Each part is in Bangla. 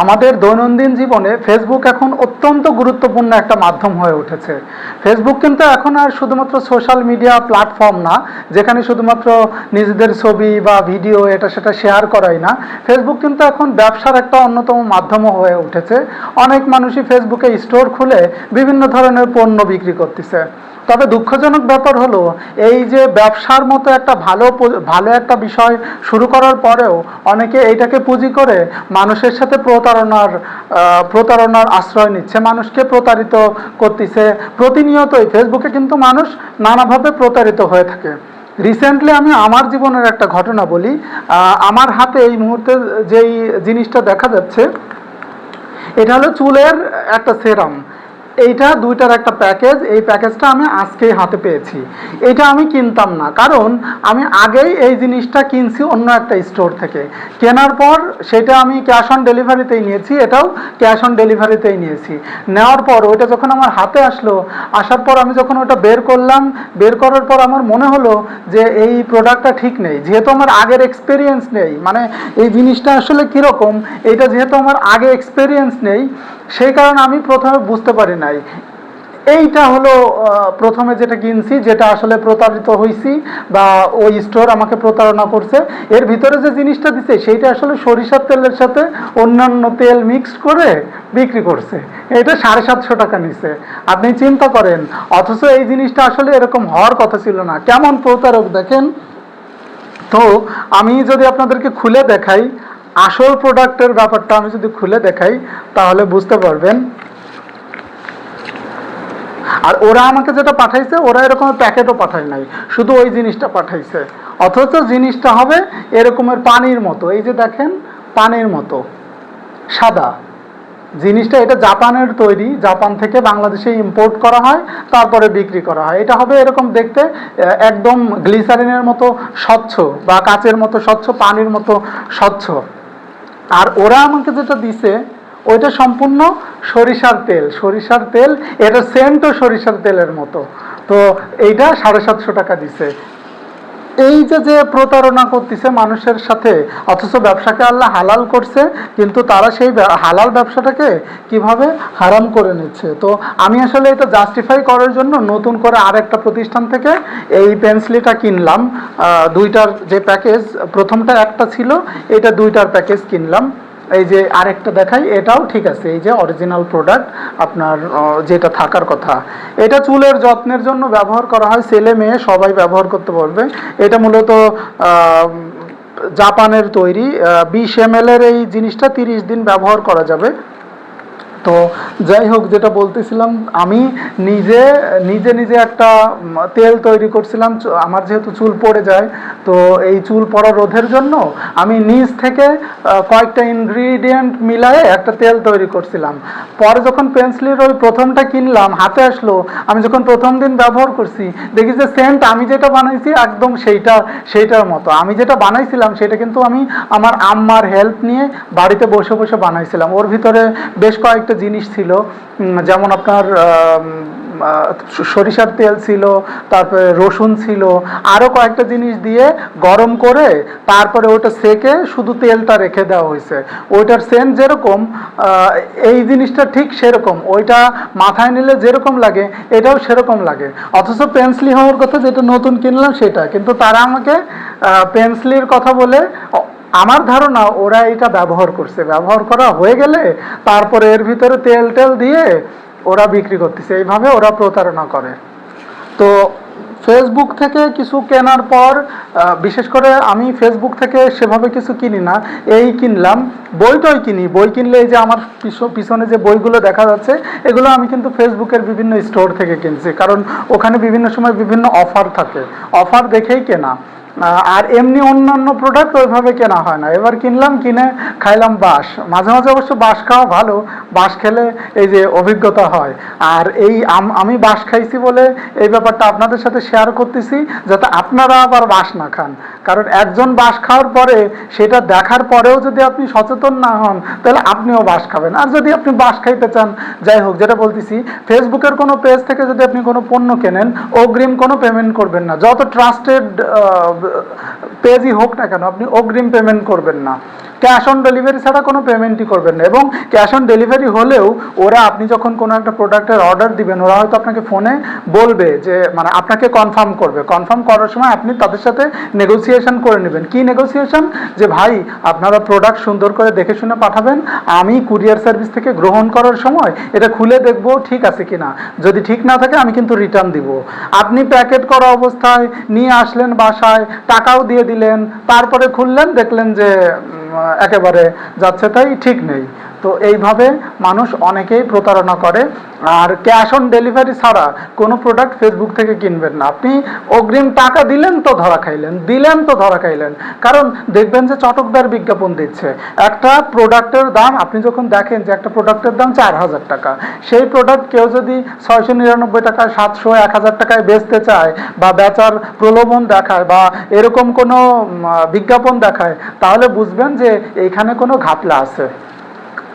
আমাদের দৈনন্দিন জীবনে ফেসবুক এখন অত্যন্ত গুরুত্বপূর্ণ একটা মাধ্যম হয়ে উঠেছে। ফেসবুক কিন্তু এখন আর শুধুমাত্র সোশ্যাল মিডিয়া প্ল্যাটফর্ম না, যেখানে শুধুমাত্র নিজেদের ছবি বা ভিডিও এটা সেটা শেয়ার করাই না ফেসবুক কিন্তু এখন ব্যবসার একটা অন্যতম মাধ্যমও হয়ে উঠেছে। অনেক মানুষই ফেসবুকে স্টোর খুলে বিভিন্ন ধরনের পণ্য বিক্রি করতেছে। তবে দুঃখজনক ব্যাপার হলো, এই যে ব্যবসার মতো একটা ভালো ভালো একটা বিষয় শুরু করার পরেও অনেকে এইটাকে পুঁজি করে মানুষের সাথে প্রতারণার প্রতারণার আশ্রয় নিচ্ছে, মানুষকে প্রতারিত করতেছে। প্রতিনিয়তই ফেসবুকে কিন্তু মানুষ নানাভাবে প্রতারিত হয়ে থাকে। রিসেন্টলি আমি আমার জীবনের একটা ঘটনা বলি। আমার হাতে এই মুহূর্তে যেই জিনিসটা দেখা যাচ্ছে, এটা হলো চুলের একটা সেরাম। এইটা দুইটার একটা প্যাকেজ, এই প্যাকেজটা আমি আজকেই হাতে পেয়েছি। এটা আমি কিনতাম না, কারণ আমি আগেই এই জিনিসটা কিনছি অন্য একটা স্টোর থেকে। কেনার পর সেটা আমি ক্যাশ অন ডেলিভারিতেই নিয়েছি, এটাও ক্যাশ অন ডেলিভারিতেই নিয়েছি। নেওয়ার পর ওইটা যখন আমার হাতে আসলো, আসার পর আমি যখন ওটা বের করলাম, বের করার পর আমার মনে হলো যে এই প্রোডাক্টটা ঠিক নেই। যেহেতু আমার আগের এক্সপিরিয়েন্স নেই মানে এই জিনিসটা আসলে কীরকম এটা যেহেতু আমার আগে এক্সপিরিয়েন্স নেই সেই কারণে আমি প্রথমে বুঝতে পারি নাই। এইটা হলো প্রথমে যেটা কিনছি, যেটা আসলে প্রতারিত হয়েছি বা ওই স্টোর আমাকে প্রতারণা করছে। এর ভিতরে যে জিনিসটা দিছে, সেইটা আসলে সরিষার তেলের সাথে অন্যান্য তেল মিক্স করে বিক্রি করছে। এটা সাড়ে সাতশো টাকা নিছে। আপনি চিন্তা করেন, অথচ এই জিনিসটা আসলে এরকম হওয়ার কথা ছিল না। কেমন প্রতারক দেখেন? তো আমি যদি আপনাদেরকে খুলে দেখাই আসল প্রোডাক্টের ব্যাপারটা আমি যদি খুলে দেখাই, তাহলে বুঝতে পারবেন। আর ওরা আমাকে যেটা পাঠাইছে, ওরা এরকম প্যাকেটও পাঠায় নাই। শুধু ওই জিনিসটা পাঠাইছে। অথচ জিনিসটা হবে এরকমের পানির মতো। এই যে দেখেন, পানির মতো। সাদা। জিনিসটা এটা জাপানের তৈরি। জাপান থেকে বাংলাদেশে ইম্পোর্ট করা হয়, তারপরে বিক্রি করা হয়। এটা হবে এরকম দেখতে একদম গ্লিসারিনের মতো স্বচ্ছ বা কাচের মতো স্বচ্ছ, পানির মতো স্বচ্ছ। আর ওরা আমাকে যেটা দিছে, ওইটা সম্পূর্ণ সরিষার তেল। সরিষার তেল, এটা সেন্টও সরিষার তেলের মতো। তো এইটা সাড়ে সাতশো টাকা দিছে। এই যে যে প্রতারণা করতেছে মানুষের সাথে, অথচ ব্যবসাকে আল্লাহ হালাল করছে, কিন্তু তারা সেই হালাল ব্যবসাটাকে কীভাবে হারাম করে নিচ্ছে? তো আমি আসলে এটা জাস্টিফাই করার জন্য নতুন করে আর একটা প্রতিষ্ঠান থেকে এই পেন্সিলটা কিনলাম। দুইটার যে প্যাকেজ প্রথমটা একটা ছিল, এটা দুইটার প্যাকেজ কিনলাম। এই যে আরেকটা দেখাই, এটাও ঠিক আছে, এই যে অরিজিনাল প্রোডাক্ট আপনার যেটা থাকার কথা। এটা চুলের যত্নের জন্য ব্যবহার করা হয়, ছেলে মেয়ে সবাই ব্যবহার করতে পারবে। এটা মূলত জাপানের তৈরি বিশ এম এর এই জিনিসটা তিরিশ দিন ব্যবহার করা যাবে। তো যাই হোক, যেটা বলতেছিলাম, আমি নিজে নিজে নিজে একটা তেল তৈরি করছিলাম আমার যেহেতু চুল পড়ে যায়, তো এই চুল পড়া রোধের জন্য আমি নিজ থেকে কয়েকটা ইনগ্রিডিয়েন্ট মিলায়ে একটা তেল তৈরি করছিলাম। পরে যখন পেন্সিলের ওই প্রথমটা কিনলাম, হাতে আসলো, আমি যখন প্রথম দিন ব্যবহার করছি, দেখি যে সেন্ট আমি যেটা বানাইছি একদম সেইটা, সেইটার মতো। আমি যেটা বানাইছিলাম, সেটা কিন্তু আমি আমার আম্মার হেল্প নিয়ে বাড়িতে বসে বসে বানাইছিলাম। ওর ভিতরে বেশ কয়েকটা জিনিস ছিল যেমন আপনার সরিষার তেল ছিল, তারপরে রসুন ছিল আরও কয়েকটা জিনিস দিয়ে গরম করে তারপরে ওটা সেকে শুধু তেলটা রেখে দেওয়া হয়েছে। ওইটার সেন্ট যেরকম এই জিনিসটা ঠিক সেরকম, ওইটা মাথায় নিলে যেরকম লাগে, এটাও সেরকম লাগে। অথচ পেন্সিলি হওয়ার কথা, যেটা নতুন কিনলাম সেটা, কিন্তু তারা আমাকে পেন্সিলির কথা বলে আমার ধারণা ওরা এটা ব্যবহার করছে। ব্যবহার করা হয়ে গেলে তারপরে এর ভিতরে তেল টেল দিয়ে ওরা বিক্রি করতেছে। এইভাবে ওরা প্রতারণা করে। তো ফেসবুক থেকে কিছু কেনার পর বিশেষ করে আমি ফেসবুক থেকে সেভাবে কিছু কিনি না। এই কিনলাম, বইটাই কিনি। বই কিনলে এই যে আমার পিছ- পিছনে যে বইগুলো দেখা যাচ্ছে, এগুলো আমি কিন্তু ফেসবুকের বিভিন্ন স্টোর থেকে কিনছি। কারণ ওখানে বিভিন্ন সময় বিভিন্ন অফার থাকে। অফার দেখেই কেনা। আর এমনি অন্যান্য প্রোডাক্ট ওইভাবে কেনা হয় না। এবার কিনলাম, কিনে খাইলাম বাঁশ। মাঝে মাঝে অবশ্য বাঁশ খাওয়া ভালো। বাঁশ খেলে এই যে অভিজ্ঞতা হয়। আর এই আমি বাঁশ খাইছি বলে এই ব্যাপারটা আপনাদের সাথে শেয়ার করতেছি, যাতে আপনারা আবার বাঁশ না খান। কারণ একজন বাঁশ খাওয়ার পরে, সেটা দেখার পরেও যদি আপনি সচেতন না হন, তাহলে আপনিও বাঁশ খাবেন। আর যদি আপনি বাঁশ খাইতে চান, যাই হোক, যেটা বলতেছি ফেসবুকের কোনো পেজ থেকে যদি আপনি কোনো পণ্য কেনেন, অগ্রিম কোনো পেমেন্ট করবেন না। যত ট্রাস্টেড পেজই হোক না কেন আপনি অগ্রিম পেমেন্ট করবেন না। ক্যাশ অন ডেলিভারি ছাড়া কোনো পেমেন্টই করবেন না। এবং ক্যাশ অন ডেলিভারি হলেও ওরা আপনি যখন কোনো একটা প্রোডাক্টের অর্ডার দিবেন, ওরা হয়তো আপনাকে ফোনে বলবে যে মানে আপনাকে কনফার্ম করবে। কনফার্ম করার সময় আপনি তাদের সাথে নেগোসিয়েশন করে নেবেন। কি নেগোসিয়েশন? যে, ভাই, আপনারা প্রোডাক্ট সুন্দর করে দেখে শুনে পাঠাবেন। আমি কুরিয়ার সার্ভিস থেকে গ্রহণ করার সময় এটা খুলে দেখব ঠিক আছে কিনা। যদি ঠিক না থাকে, আমি কিন্তু রিটার্ন দিব। আপনি প্যাকেট করা অবস্থায় নিয়ে আসলেন বাসায়, টাকাও দিয়ে দিলেন, তারপরে খুললেন, দেখলেন যে একেবারে যাচ্ছে তাই ঠিক নেই। তো এইভাবে মানুষ অনেকেই প্রতারণা করে। আর ক্যাশ অন ডেলিভারি ছাড়া কোনো প্রোডাক্ট ফেসবুক থেকে কিনবেন না। আপনি অগ্রিম টাকা দিলেন তো ধরা খাইলেন, দিলেন তো ধরা খাইলেন। কারণ দেখবেন যে চটকদার বিজ্ঞাপন দিচ্ছে। একটা প্রোডাক্টের দাম, আপনি যখন দেখেন যে একটা প্রোডাক্টের দাম চার হাজার টাকা, সেই প্রোডাক্ট কেউ যদি ছয়শো নিরানব্বই টাকায়, সাতশো, এক হাজার টাকায় বেচতে চায় বা বেচার প্রলোভন দেখায় বা এরকম কোনো বিজ্ঞাপন দেখায়, তাহলে বুঝবেন যে এইখানে কোনো ঘাপলা আছে।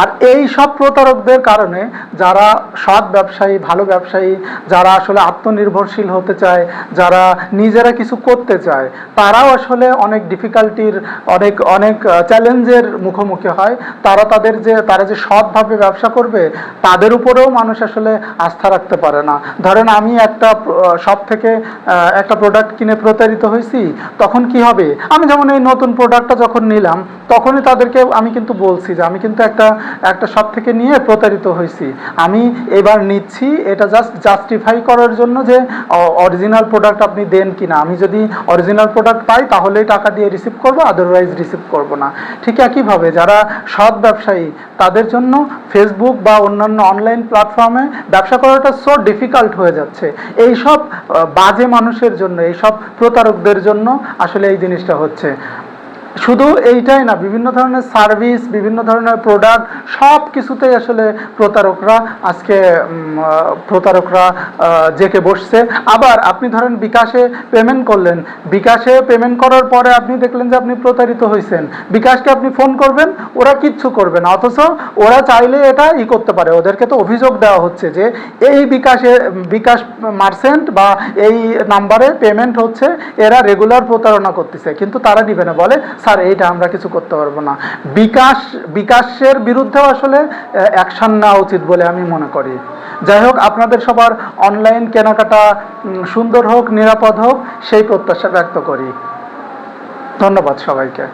আর এই সব প্রতারকদের কারণে যারা সৎ ব্যবসায়ী, ভালো ব্যবসায়ী, যারা আসলে আত্মনির্ভরশীল হতে চায়, যারা নিজেরা কিছু করতে চায়, তারাও আসলে অনেক ডিফিকাল্টির অনেক অনেক চ্যালেঞ্জের মুখোমুখি হয়। তারা তাদের যে, তারা যে সৎভাবে ব্যবসা করবে, তাদের উপরেও মানুষ আসলে আস্থা রাখতে পারে না। ধরেন আমি একটা সব থেকে একটা প্রোডাক্ট কিনে প্রতারিত হয়েছি, তখন কি হবে? আমি যেমন এই নতুন প্রোডাক্টটা যখন নিলাম, তখনই তাদেরকে আমি কিন্তু বলছি যে, আমি কিন্তু একটা একটা সব থেকে নিয়ে প্রতারিত হয়েছি। আমি এবার নিচ্ছি এটা জাস্ট জাস্টিফাই করার জন্য যে অরিজিনাল প্রোডাক্ট আপনি দেন কিনা। আমি যদি অরিজিনাল প্রোডাক্ট পাই তাহলেই টাকা দিয়ে রিসিভ করব আদারওয়াইজ রিসিভ করব না। ঠিক একইভাবে যারা সৎ ব্যবসায়ী তাদের জন্য ফেসবুক বা অন্যান্য অনলাইন প্ল্যাটফর্মে ব্যবসা করাটা সো ডিফিকাল্ট হয়ে যাচ্ছে। এইসব আহ, বাজে মানুষের জন্য এইসব প্রতারকদের জন্য আসলে এই জিনিসটা হচ্ছে। শুধু এইটাই না, বিভিন্ন ধরনের সার্ভিস বিভিন্ন ধরনের প্রোডাক্ট সব কিছুতেই আসলে প্রতারকরা আজকে প্রতারকরা জেকে বসছে। আবার আপনি ধরেন বিকাশে পেমেন্ট করলেন, বিকাশে পেমেন্ট করার পরে আপনি দেখলেন যে আপনি প্রতারিত হয়েছেন বিকাশকে আপনি ফোন করবেন, ওরা কিচ্ছু করবে না, অথচ ওরা চাইলে এটা ই করতে পারে। ওদেরকে তো অভিযোগ দেওয়া হচ্ছে যে এই বিকাশে, বিকাশ মার্চেন্ট বা এই নাম্বারে পেমেন্ট হচ্ছে, এরা রেগুলার প্রতারণা করতেছে, কিন্তু তারা নিবে না। বলে স্যার, এইটা আমরা কিছু করতে পারব না। বিকাশ, বিকাশের বিরুদ্ধেও আসলে অ্যাকশান নেওয়া উচিত বলে আমি মনে করি। যাই হোক, আপনাদের সবার অনলাইন কেনাকাটা সুন্দর হোক, নিরাপদ হোক, সেই প্রত্যাশা ব্যক্ত করি। ধন্যবাদ সবাইকে।